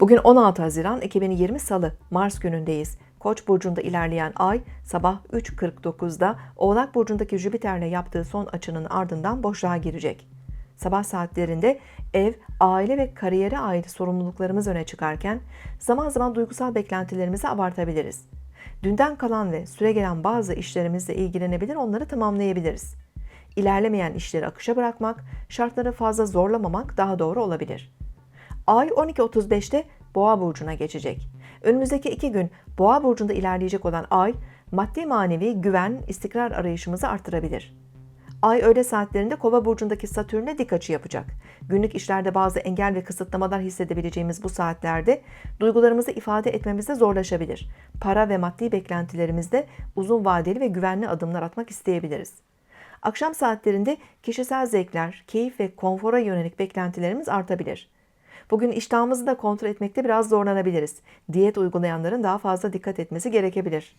Bugün 16 Haziran 2020 Salı, Mars günündeyiz. Koç burcunda ilerleyen ay sabah 3.49'da Oğlak burcundaki Jüpiter'le yaptığı son açının ardından boşluğa girecek. Sabah saatlerinde ev, aile ve kariyere ait sorumluluklarımız öne çıkarken zaman zaman duygusal beklentilerimizi abartabiliriz. Dünden kalan ve süregelen bazı işlerimizle ilgilenebilir, onları tamamlayabiliriz. İlerlemeyen işleri akışa bırakmak, şartları fazla zorlamamak daha doğru olabilir. Ay 12.35'te Boğa burcuna geçecek. Önümüzdeki iki gün Boğa burcunda ilerleyecek olan Ay, maddi manevi güven, istikrar arayışımızı artırabilir. Ay öğle saatlerinde Kova burcundaki Satürn'e dik açı yapacak. Günlük işlerde bazı engel ve kısıtlamalar hissedebileceğimiz bu saatlerde duygularımızı ifade etmemizde zorlaşabilir. Para ve maddi beklentilerimizde uzun vadeli ve güvenli adımlar atmak isteyebiliriz. Akşam saatlerinde kişisel zevkler, keyif ve konfora yönelik beklentilerimiz artabilir. Bugün iştahımızı da kontrol etmekte biraz zorlanabiliriz. Diyet uygulayanların daha fazla dikkat etmesi gerekebilir.